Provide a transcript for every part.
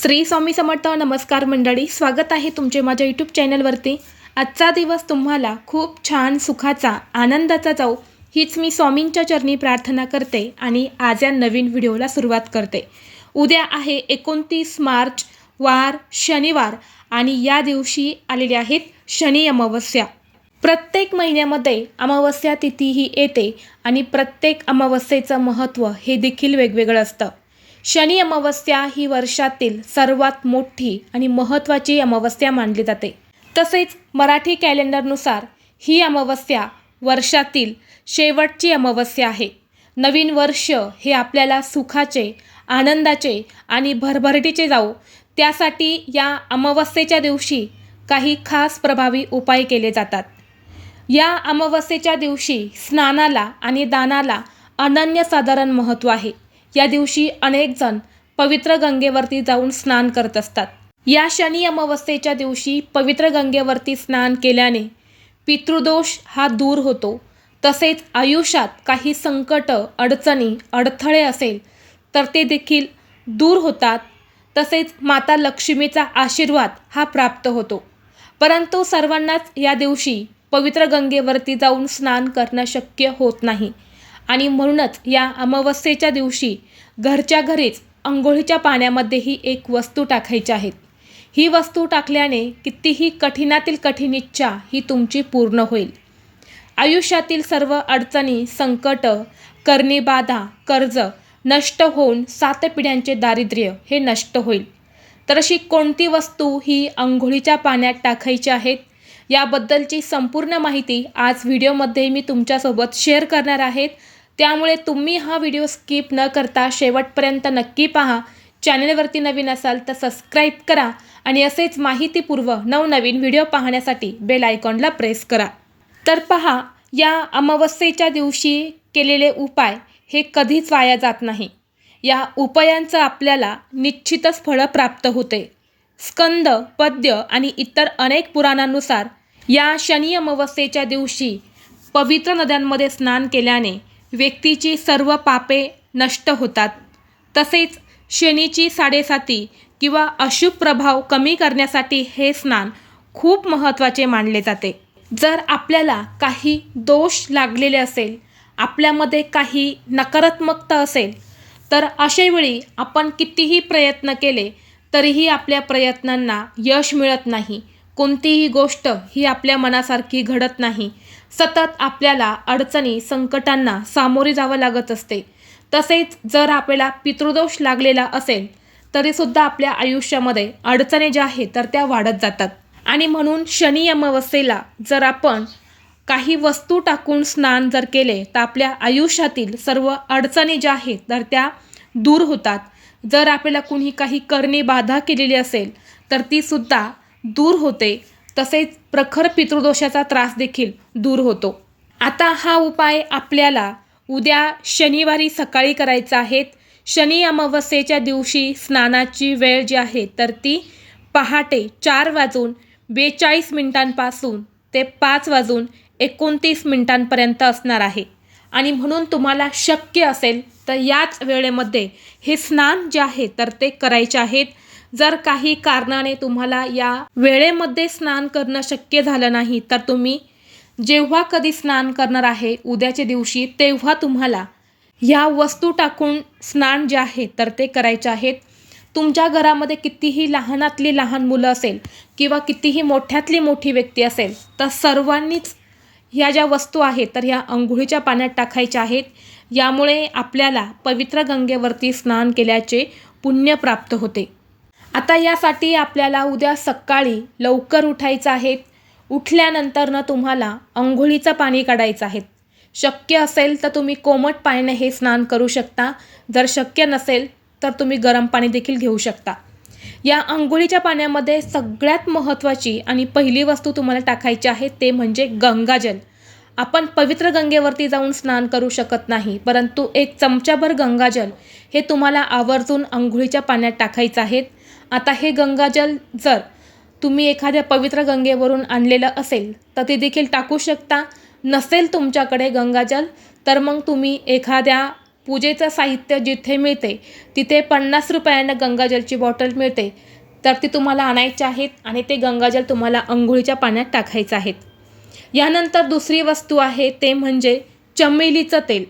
श्री स्वामी समर्थ नमस्कार मंडळी स्वागत आहे तुमचे माझ्या यूट्यूब चॅनलवरती. आजचा दिवस तुम्हाला खूप छान सुखाचा आनंदाचा जाऊ हीच मी स्वामींच्या चरणी प्रार्थना करते आणि आज या नवीन व्हिडिओला सुरुवात करते. उद्या आहे एकोणतीस मार्च वार शनिवार आणि या दिवशी आलेले आहेत शनी अमावस्या. प्रत्येक महिन्यामध्ये अमावस्या तिथी ही येते आणि प्रत्येक अमावस्येचं महत्त्व हे देखील वेगवेगळं असतं. शनी अमावस्या ही वर्षातील सर्वात मोठी आणि महत्त्वाची अमावस्या मानली जाते. तसेच मराठी कॅलेंडरनुसार ही अमावस्या वर्षातील शेवटची अमावस्या आहे. नवीन वर्ष हे आपल्याला सुखाचे आनंदाचे आणि भरभरटीचे जाऊ त्यासाठी या अमावस्येच्या दिवशी काही खास प्रभावी उपाय केले जातात. या अमावस्येच्या दिवशी स्नानाला आणि दानाला अनन्यसाधारण महत्त्व आहे. या दिवशी अनेक जण पवित्र गंगेवरती जाऊन स्नान करत असतात. या शनी अमावस्येच्या दिवशी पवित्र गंगेवरती स्नान केल्याने पितृदोष हा दूर होतो. तसेच आयुष्यात काही संकट अडचणी अडथळे असेल तर ते देखील दूर होतात. तसेच माता लक्ष्मीचा आशीर्वाद हा प्राप्त होतो. परंतु सर्वांनाच या दिवशी पवित्र गंगेवरती जाऊन स्नान करणं शक्य होत नाही. आणि म्हणूनच या अमावस्येच्या दिवशी घरच्या घरीच अंघोळीच्या पाण्यामध्येही एक वस्तू टाकायची आहेत ही वस्तू टाकल्याने कितीही कठीणातील कठीण इच्छा ही तुमची पूर्ण होईल. आयुष्यातील सर्व अडचणी संकट करणी बाधा कर्ज नष्ट होऊन सात पिढ्यांचे दारिद्र्य हे नष्ट होईल. तर अशी कोणती वस्तू ही अंघोळीच्या पाण्यात टाकायची आहेत? याबद्दलची संपूर्ण माहिती आज व्हिडिओमध्ये मी तुमच्यासोबत शेअर करणार आहेत त्यामुळे तुम्ही हा व्हिडिओ स्किप न करता शेवटपर्यंत नक्की पहा. चॅनलवरती नवीन असाल तर सबस्क्राईब करा आणि असेच माहितीपूर्व नवनवीन व्हिडिओ पाहण्यासाठी बेल आयकॉनला प्रेस करा. तर पहा या अमावस्येच्या दिवशी केलेले उपाय हे कधीच वाया जात नाही. या उपायांचं आपल्याला निश्चितच फळं प्राप्त होते. स्कंद पद्य आणि इतर अनेक पुराणांनुसार या शनी अमावस्येच्या दिवशी पवित्र नद्यांमध्ये स्नान केल्याने व्यक्तीची सर्व पापे नष्ट होतात. तसेच शनीची साडेसाती किंवा अशुभ प्रभाव कमी करण्यासाठी हे स्नान खूप महत्त्वाचे मानले जाते. जर आपल्याला काही दोष लागलेले असेल आपल्यामध्ये काही नकारात्मकता असेल तर अशावेळी आपण कितीही प्रयत्न केले तरीही आपल्या प्रयत्नांना यश मिळत नाही. कोणतीही गोष्ट ही आपल्या मनासारखी घडत नाही. सतत आपल्याला अडचणी संकटांना सामोरे जावं लागत असते. तसेच जर आपल्याला पितृदोष लागलेला असेल तरीसुद्धा आपल्या आयुष्यामध्ये अडचणी ज्या आहेत तर त्या वाढत जातात. आणि म्हणून शनी अमावस्येला जर आपण काही वस्तू टाकून स्नान जर केले तर आपल्या आयुष्यातील सर्व अडचणी ज्या आहेत तर त्या दूर होतात. जर आपल्याला कुणी काही करणे बाधा केलेली असेल तर तीसुद्धा दूर होते तसेच प्रखर पितृदोषाचा त्रास देखील दूर होतो. आता हा उपाय आपल्याला उद्या शनिवारी सकाळी करायचा आहे. शनी अमावस्येच्या दिवशी स्नानाची वेळ जी आहे तर ती पहाटे चार वाजून बेचाळीस मिनिटांपासून ते पाच वाजून एकोणतीस मिनिटांपर्यंत असणार आहे. आणि म्हणून तुम्हाला शक्य असेल तर याच वेळेमध्ये हे स्नान जे आहे तर ते करायचे आहेत. जर काही कारणाने तुम्हाला या वेळेमध्ये स्नान करणं शक्य झालं नाही तर तुम्ही जेव्हा कधी स्नान करणार आहे उद्याच्या दिवशी तेव्हा तुम्हाला ह्या वस्तू टाकून स्नान जे आहे तर ते करायचे आहेत. तुमच्या घरामध्ये कितीही लहानातली लहान मुलं असेल किंवा कितीही मोठ्यातली मोठी व्यक्ती असेल तर सर्वांनीच ह्या ज्या वस्तू आहेत तर ह्या अंघोळीच्या पाण्यात टाकायच्या आहेत. यामुळे आपल्याला पवित्र गंगेवरती स्नान केल्याचे पुण्य प्राप्त होते. आता यासाठी आपल्याला उद्या सकाळी लवकर उठायचं आहे. उठल्यानंतरनं तुम्हाला अंघोळीचं पाणी काढायचं आहे. शक्य असेल तर तुम्ही कोमट पाण्याने हे स्नान करू शकता. जर शक्य नसेल तर तुम्ही गरम पाणी देखील घेऊ शकता. या अंघोळीच्या पाण्यामध्ये सगळ्यात महत्त्वाची आणि पहिली वस्तू तुम्हाला टाकायची आहे ते म्हणजे गंगाजल. आपण पवित्र गंगेवरती जाऊन स्नान करू शकत नाही परंतु एक चमचाभर गंगाजल हे तुम्हाला आवर्जून अंघोळीच्या पाण्यात टाकायचं आहे. आता हे गंगाजल जर तुम्ही एखाद्या पवित्र गंगेवरून आणलेलं असेल तर ते देखील टाकू शकता. नसेल तुमच्याकडे गंगाजल तर मग तुम्ही एखाद्या पूजेचं साहित्य जिथे मिळते तिथे पन्नास रुपयानं गंगाजलची बॉटल मिळते. तर ती तुम्हाला आणायची आहेत आणि ते गंगाजल तुम्हाला अंघोळीच्या पाण्यात टाकायचं आहेत. यानंतर दुसरी वस्तू आहे ते म्हणजे चमेलीचं तेल.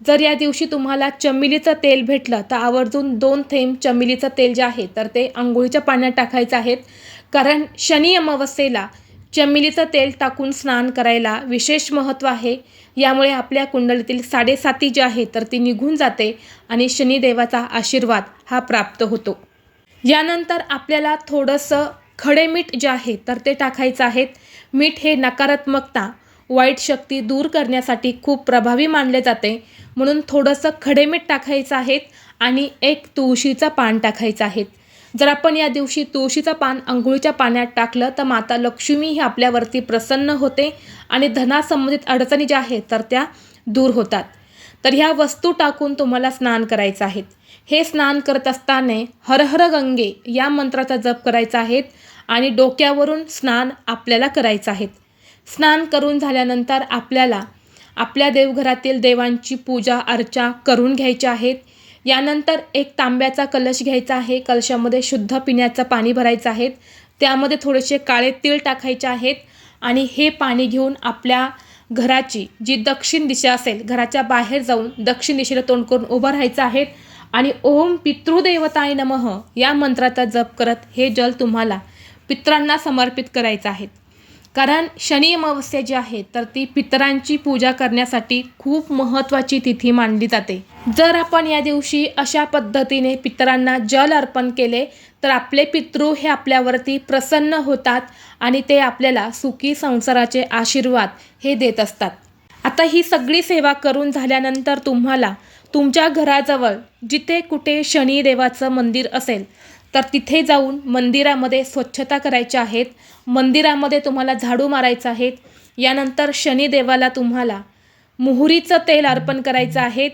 जर या दिवशी तुम्हाला चमेलीचं तेल भेटलं तर आवर्जून दोन थेंब चमेलीचं तेल जे आहे तर ते आंघोळीच्या पाण्यात टाकायचं आहेत कारण शनी अमावस्येला चमेलीचं तेल टाकून स्नान करायला विशेष महत्त्व आहे. यामुळे आपल्या कुंडलीतील साडेसाती जी आहे तर ती निघून जाते आणि शनिदेवाचा आशीर्वाद हा प्राप्त होतो. यानंतर आपल्याला थोडंसं खडे मीठ जे आहे तर ते टाकायचं आहेत मीठ हे नकारात्मकता वाईट शक्ती दूर करण्यासाठी खूप प्रभावी मानले जाते. म्हणून थोडंसं खडे मीठ टाकायचं आहेत आणि एक तुळशीचं पान टाकायचं आहेत. जर आपण या दिवशी तुळशीचं पान अंघोळीच्या पाण्यात टाकलं तर माता लक्ष्मी ही आपल्यावरती प्रसन्न होते आणि धनासंबंधित अडचणी ज्या आहेत तर त्या दूर होतात. तर ह्या वस्तू टाकून तुम्हाला स्नान करायचं आहे हे स्नान करत असताना हर हर गंगे या मंत्राचा जप करायचा आहे आणि डोक्यावरून स्नान आपल्याला करायचं आहे स्नान करून झाल्यानंतर आपल्याला आपल्या देवघरातील देवांची पूजा अर्चा करून घ्यायच्या आहेत. यानंतर एक तांब्याचा कलश घ्यायचा आहे. कलशामध्ये शुद्ध पिण्याचं पाणी भरायचं आहे. त्यामध्ये थोडेसे काळे तीळ टाकायचे आहेत आणि हे पाणी घेऊन आपल्या घराची जी दक्षिण दिशा असेल घराच्या बाहेर जाऊन दक्षिण दिशेला तोंड करून उभं राहायचं आहे आणि ओम पितृदेवताय नमः या मंत्राचा जप करत हे जल तुम्हाला पित्रांना समर्पित करायचं आहे. कारण शनी अमावस्या जी आहे तर ती पितरांची पूजा करण्यासाठी खूप महत्त्वाची तिथी मानली जाते. जर आपण या दिवशी अशा पद्धतीने पितरांना जल अर्पण केले तर आपले पितृ हे आपल्यावरती प्रसन्न होतात आणि ते आपल्याला सुखी संसाराचे आशीर्वाद हे देत असतात. आता ही सगळी सेवा करून झाल्यानंतर तुम्हाला तुमच्या घराजवळ जिथे कुठे शनिदेवाचं मंदिर असेल तर तिथे जाऊन मंदिरामध्ये स्वच्छता करायच्या आहेत. मंदिरामध्ये तुम्हाला झाडू मारायचं आहेत. यानंतर शनिदेवाला तुम्हाला मोहरीचं तेल अर्पण करायचं आहे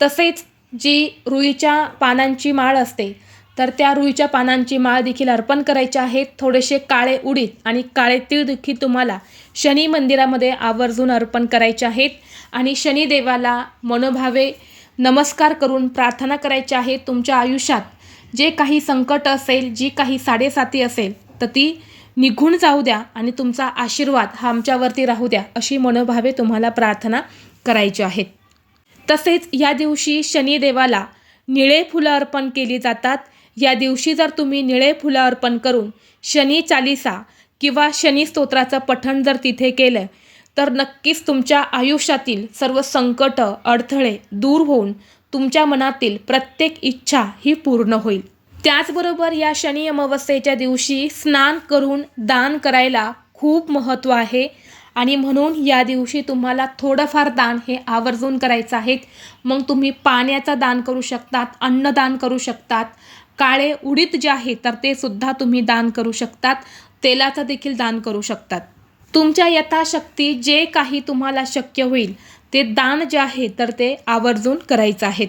तसेच जी रुईच्या पानांची माळ असते तर त्या रुईच्या पानांची माळ देखील अर्पण करायची आहेत. थोडेसे काळे उडीद आणि काळे तीळ देखील तुम्हाला शनी मंदिरामध्ये आवर्जून अर्पण करायचे आहेत. आणि शनिदेवाला मनोभावे नमस्कार करून प्रार्थना करायची आहे. तुमच्या आयुष्यात जे काही संकट असेल जी काही साडेसाती असेल तर ती निघून जाऊ द्या आणि तुमचा आशीर्वाद हा आमच्यावरती राहू द्या अशी मनोभावे तुम्हाला प्रार्थना करायची आहेत तसेच या दिवशी शनिदेवाला निळे फुलं अर्पण केली जातात. या दिवशी जर तुम्ही निळे फुलं अर्पण करून शनी चालिसा किंवा शनी स्तोत्राचं पठण जर तिथे केलं तर नक्कीच तुमच्या आयुष्यातील सर्व संकट अडथळे दूर होऊन तुमच्या मनातील प्रत्येक इच्छा ही पूर्ण होईल. त्याचबरोबर या शनी अमावस्येच्या दिवशी स्नान करून दान करायला खूप महत्त्व आहे. आणि म्हणून या दिवशी तुम्हाला थोडंफार दान हे आवर्जून करायचं आहे. मग तुम्ही पाण्याचं दान करू शकतात अन्नदान करू शकतात. काळे उडीद जे आहे तर ते सुद्धा तुम्ही दान करू शकतात. तेलाचं देखील दान करू शकतात. तुमच्या यथाशक्ती जे काही तुम्हाला शक्य होईल ते दान जे आहे तर ते आवर्जून करायचं आहे.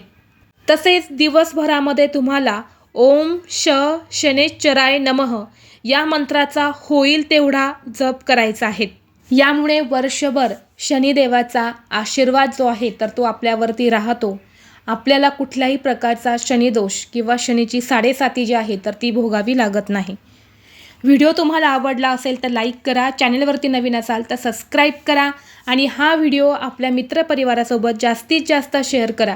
तसेच दिवसभरामध्ये तुम्हाला ओम श शनेश्चराय नमः. या मंत्राचा होईल तेवढा जप करायचा आहे. यामुळे वर्षभर शनिदेवाचा आशीर्वाद जो आहे तर तो आपल्यावरती राहतो. आपल्याला कुठल्याही प्रकारचा शनिदोष किंवा शनीची साडेसाती जी आहे तर ती भोगावी लागत नाही. व्हिडिओ तुम्हाला आवडला असेल तर लाईक करा. चॅनलवरती नवीन असाल तर सबस्क्राईब करा. आणि हा व्हिडिओ आपल्या मित्रपरिवारासोबत जास्तीत जास्त शेअर करा.